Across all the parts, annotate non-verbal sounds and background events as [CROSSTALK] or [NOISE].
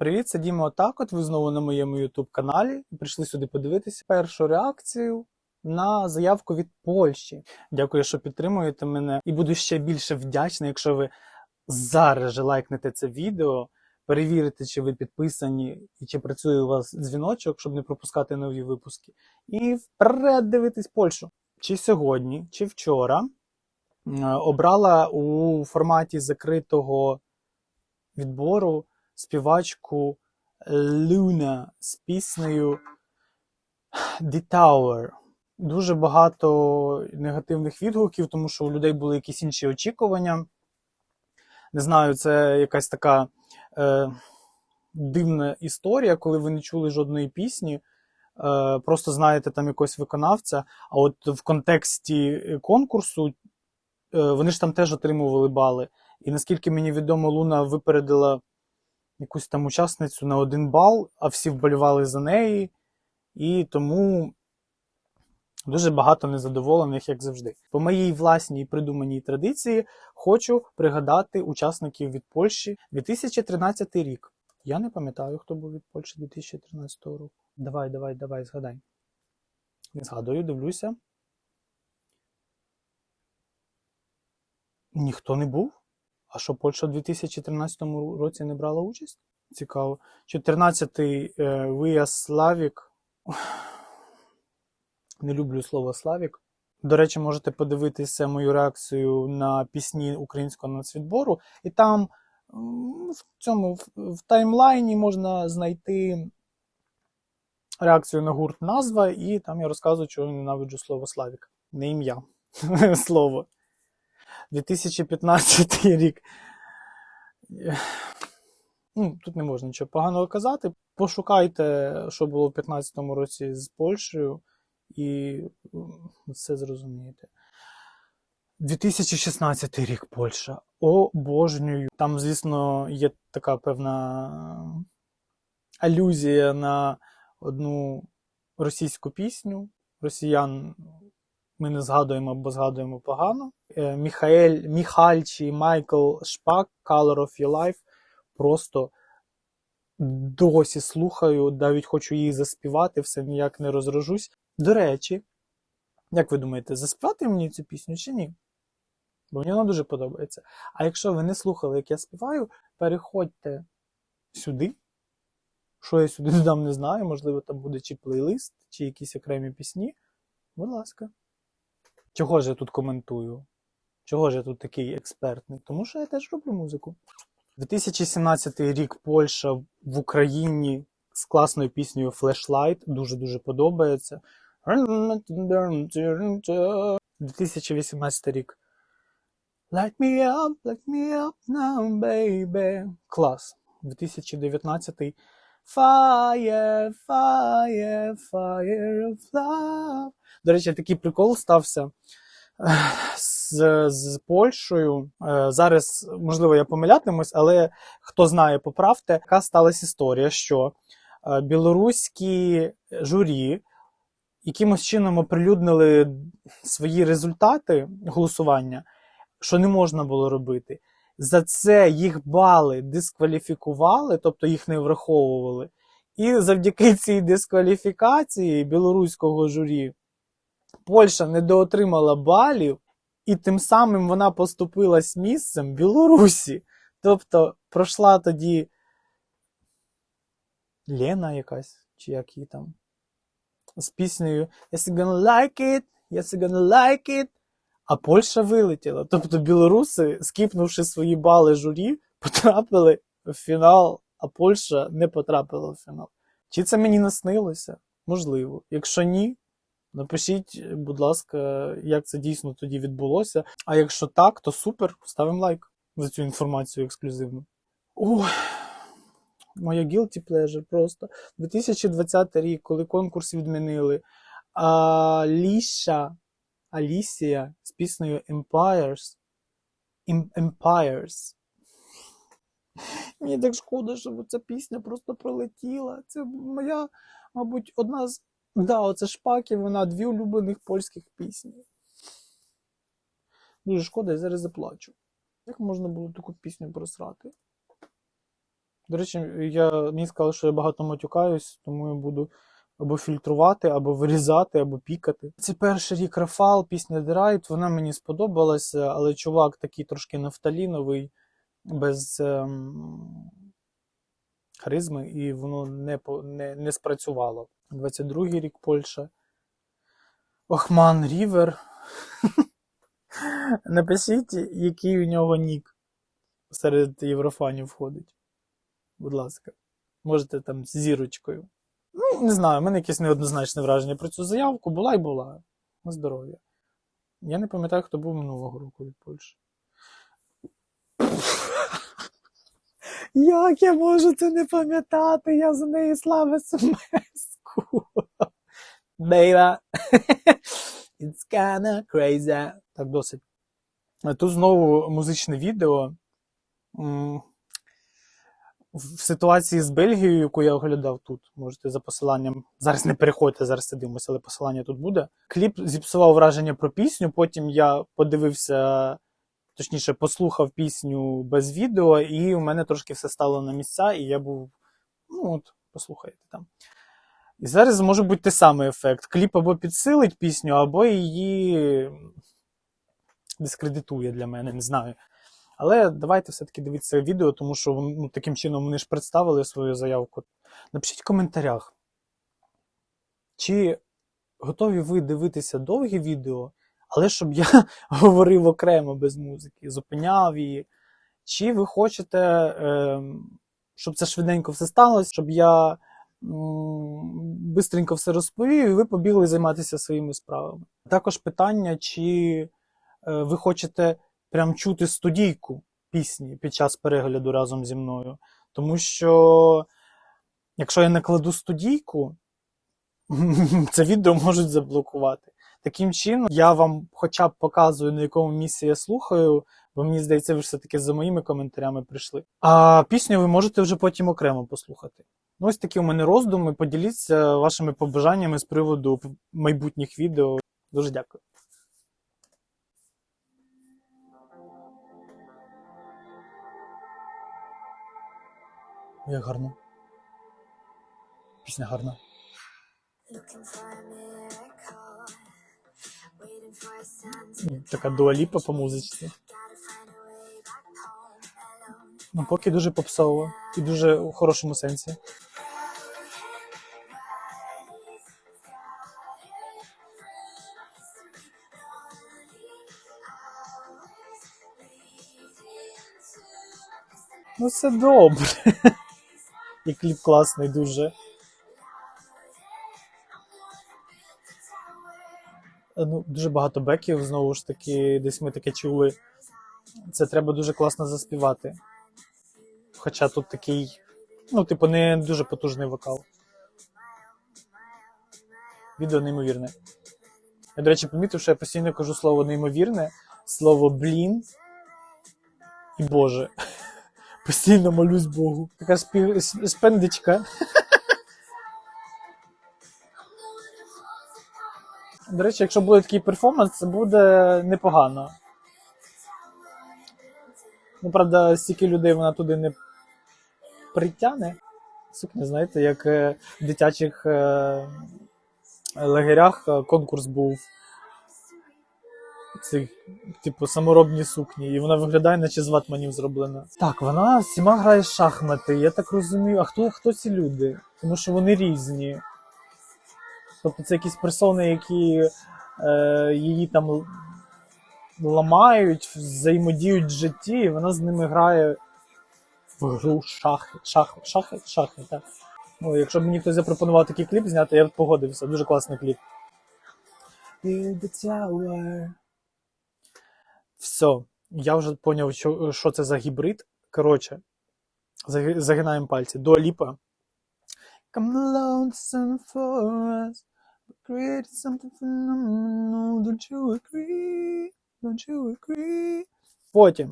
Привіт, це Діма Отак. От ви знову на моєму YouTube каналі прийшли сюди подивитися першу реакцію на заявку від Польщі. Дякую, що підтримуєте мене, і буду ще більше вдячний, якщо ви зараз же лайкнете це відео, перевірите, чи ви підписані і чи працює у вас дзвіночок, щоб не пропускати нові випуски. І вперед дивитись Польщу. Чи сьогодні, чи вчора обрала у форматі закритого відбору співачку Луна з піснею The Tower. Дуже багато негативних відгуків, тому що у людей були якісь інші очікування. Не знаю, це якась така е, дивна історія, коли ви не чули жодної пісні, е, просто знаєте там якогось виконавця. А от в контексті конкурсу е, вони ж там теж отримували бали. І наскільки мені відомо, Луна випередила якусь там учасницю на один бал, а всі вболівали за неї, і тому дуже багато незадоволених, як завжди. По моїй власній придуманій традиції хочу пригадати учасників від Польщі 2013 рік. Я не пам'ятаю, хто був від Польщі 2013 року. Давай, давай, давай, згадай. Не згадую, дивлюся. Ніхто не був. А що Польща у 2013 році не брала участь? Цікаво. 14-й е, Вияс Славік. [SIGHS] Не люблю слово Славік. До речі, можете подивитися мою реакцію на пісні українського нацвідбору, і там в цьому в таймлайні можна знайти реакцію на гурт назва, і там я розказую, чого я ненавиджу слово Славік. Не ім'я. [LAUGHS] Слово. 2015 [LAUGHS] рік. Ну, тут не можна нічого поганого казати. Пошукайте, що було в 2015 році з Польщею, і все зрозумієте. 2016 рік Польща. Обожнюю. Там, звісно, є така певна алюзія на одну російську пісню. Росіян ми не згадуємо або згадуємо погано. Е, Міхаель, Міхальчі, Майкл Шпак, Color of Your Life. Просто досі слухаю, навіть хочу її заспівати, все ніяк не розражусь. До речі, як ви думаєте, заспівати мені цю пісню чи ні? Бо мені вона дуже подобається. А якщо ви не слухали, як я співаю, переходьте сюди. Що я сюди [LAUGHS] додам, не знаю. Можливо, там буде чи плейлист, чи якісь окремі пісні. Будь ласка. Чого ж я тут коментую? Чого ж я тут такий експертний? Тому що я теж роблю музику. 2017 рік Польща в Україні з класною піснею Flashlight. Дуже-дуже подобається. 2018 рік. Light me up, light me up now, baby. Клас. 2019 Fire, fire, fire of love. До речі, такий прикол стався з, з Польщею. Е, Зараз, можливо, я помилятимусь, але хто знає, поправте, яка сталася історія, що е, білоруські журі якимось чином оприлюднили свої результати голосування, що не можна було робити. За це їх бали дискваліфікували, тобто їх не враховували. І завдяки цій дискваліфікації білоруського журі Польща недоотримала балів, і тим самим вона поступилась місцем Білорусі. Тобто пройшла тоді Лена якась, чи як її там, з піснею Yes, you gonna like it, yes, you gonna like it. А Польща вилетіла. Тобто білоруси, скіпнувши свої бали журі, потрапили в фінал, а Польща не потрапила в фінал. Чи це мені наснилося? Можливо. Якщо ні, напишіть, будь ласка, як це дійсно тоді відбулося. А якщо так, то супер, ставимо лайк за цю інформацію ексклюзивну. Ой, моя guilty pleasure просто. 2020 рік, коли конкурс відмінили, Аліша, Алісія з піснею Empires. Empires. Мені так шкода, щоб ця пісня просто пролетіла. Це моя, мабуть, одна з. Да, оце шпаки, вона дві улюблених польських пісні. Дуже шкода, я зараз заплачу. Як можна було таку пісню просрати? До речі, я, мені сказали, що я багато матюкаюсь, тому я буду або фільтрувати, або вирізати, або пікати. Це перший рік Рафал, пісня Драйт, вона мені сподобалася, але чувак такий трошки нафталіновий, без ем, харизми, і воно не, не, не спрацювало. 22-й рік Польща. Охман Рівер. [LAUGHS] Напишіть, який у нього нік серед єврофанів входить. Будь ласка. Можете там з зірочкою. Ну, не знаю, в мене якесь неоднозначне враження про цю заявку. Була і була. На здоров'я. Я не пам'ятаю, хто був минулого року від Польщі. Як я можу це не пам'ятати? Я за неї слава смс-ку. Baby. It's kinda crazy. Так, досить. Тут знову музичне відео. В ситуації з Бельгією, яку я оглядав тут, можете за посиланням. Зараз не переходьте, зараз це дивимося, але посилання тут буде. Кліп зіпсував враження про пісню. Потім я подивився, точніше, послухав пісню без відео, і у мене трошки все стало на місця, і я був. Ну от, послухайте там. І зараз може бути той самий ефект. Кліп або підсилить пісню, або її дискредитує для мене, не знаю. Але давайте все-таки дивитися відео, тому що ну, таким чином вони ж представили свою заявку. Напишіть в коментарях, чи готові ви дивитися довгі відео, але щоб я [LAUGHS] говорив окремо без музики, зупиняв її. Чи ви хочете, ем, щоб це швиденько все сталося, щоб я бистренько все розповів, і ви побігли займатися своїми справами. Також питання, чи е, ви хочете прям чути студійку пісні під час перегляду разом зі мною. Тому що, якщо я накладу студійку, [LAUGHS] це відео можуть заблокувати. Таким чином, я вам хоча б показую, на якому місці я слухаю, бо мені здається, ви ж все-таки за моїми коментарями прийшли. А пісню ви можете вже потім окремо послухати. Ну, ось такі у мене роздуми. Поділіться вашими побажаннями з приводу майбутніх відео. Дуже дякую. Як гарно. Пісня гарна. Така дуаліпа по alone. Ну, поки дуже попсово і дуже у хорошому сенсі. Ну, все добре. І кліп класний дуже. Е, Ну, дуже багато беків, знову ж таки, десь ми таке чули. Це треба дуже класно заспівати. Хоча тут такий, ну, типу, не дуже потужний вокал. Відео неймовірне. Я, до речі, помітив, що я постійно кажу слово неймовірне, слово блін і Боже. Постійно молюсь Богу. Така спів... с- спендичка. До речі, якщо буде такий перформанс, це буде непогано. Ну, правда, стільки людей вона туди не притягне. Сукня, знаєте, як е, в дитячих е, лагерях е, конкурс був. Цих, типу, саморобні сукні, і вона виглядає, наче з ватманів зроблена. Так, вона всіма грає шахмати, я так розумію. А хто, хто ці люди? Тому що вони різні. Тобто це якісь персони, які е, її там ламають, взаємодіють в житті, і вона з ними грає в гру шахи. Шахи, шахи, шахи, так. Ну, якщо б мені хтось запропонував такий кліп зняти, я б погодився. Дуже класний кліп. Build the tower. Все, я вже зрозумів, що, що це за гібрид. Коротше, загинаємо пальці. До ліпа. Come along, son for us. We created something phenomenal. Don't you agree? Don't you agree? Потім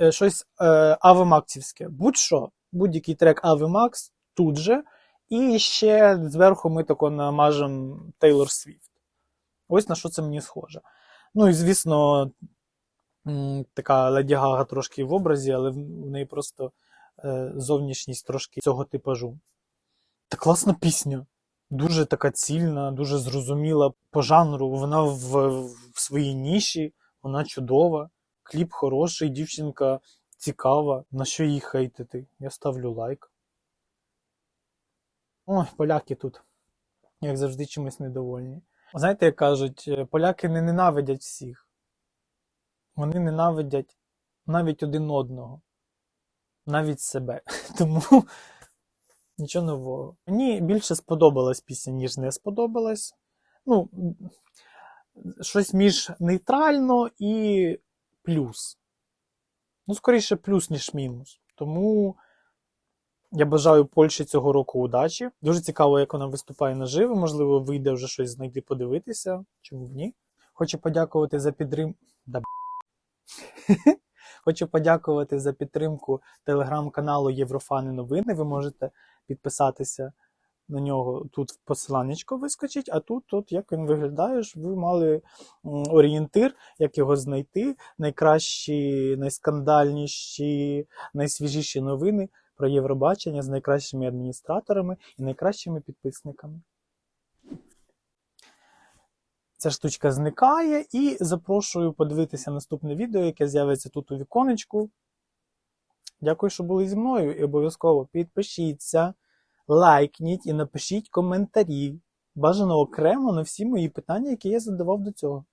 е, щось е, авемаксівське. Будь-що, будь-який трек Авемакс тут же. І ще зверху ми тако намажемо Taylor Swift. Ось на що це мені схоже. Ну і звісно, така Леді Гага трошки в образі, але в неї просто е, зовнішність трошки цього типажу. Та класна пісня. Дуже така цільна, дуже зрозуміла по жанру. Вона в, в своїй ніші, вона чудова, кліп хороший, дівчинка цікава. На що її хейтити? Я ставлю лайк. Ой, поляки тут, як завжди, чимось недовольні. Знаєте, як кажуть, е, поляки не ненавидять всіх. Вони ненавидять навіть один одного, навіть себе. [LAUGHS] Тому нічого нового. Мені більше сподобалась пісня, ніж не сподобалась. Ну, щось між нейтрально і плюс. Ну, скоріше, плюс, ніж мінус. Тому я бажаю Польщі цього року удачі. Дуже цікаво, як вона виступає наживо. Можливо, вийде вже щось знайти, подивитися. Чому б ні? Хочу подякувати за підтримку. [LAUGHS] Хочу подякувати за підтримку телеграм-каналу Єврофани Новини. Ви можете підписатися на нього. Тут посиланнячко вискочить, а тут, тут як він виглядає, щоб ви мали орієнтир, як його знайти. Найкращі, найскандальніші, найсвіжіші новини про Євробачення з найкращими адміністраторами і найкращими підписниками. Ця штучка зникає і запрошую подивитися наступне відео, яке з'явиться тут у віконечку. Дякую, що були зі мною, і обов'язково підпишіться, лайкніть і напишіть коментарі. Бажано окремо на всі мої питання, які я задавав до цього.